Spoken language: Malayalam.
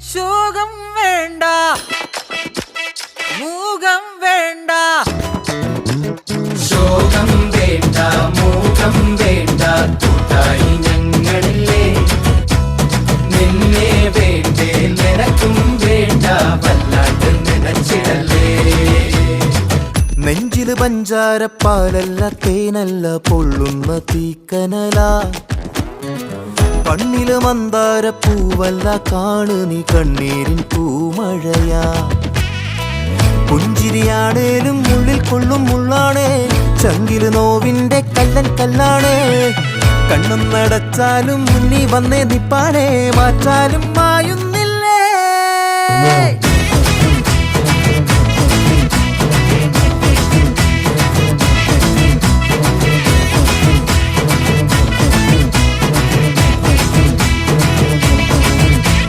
ശോകം വേണ്ട. മൂകം വേണ്ട. ശോകം വേണ്ട മൂകം വേണ്ട കൂട്ടായി ഞങ്ങളില്ലേ. നിന്നെ വേണ്ടേ നിനക്കും വേണ്ട വല്ലാണ്ട് നിനച്ചിടല്ലേ നെഞ്ചിൽ പഞ്ചാരപ്പാലല്ല തേനല്ല പൊള്ളുന്ന തീക്കനല. കണ്ണിൽ മന്ദാര പൂവല്ല കാണു നീ കണ്ണീരിൻ പൂമഴയാ. പുഞ്ചിരിയാണേലും ഉള്ളിൽ കൊള്ളും മുള്ളാണേ. ചങ്കിൽ നോവിന്റെ കല്ലൻ കല്ലാണേ. കണ്ണും നടച്ചാലും മുന്നി വന്നേ നിപ്പാണേ. മാറ്റാലും മായുന്ന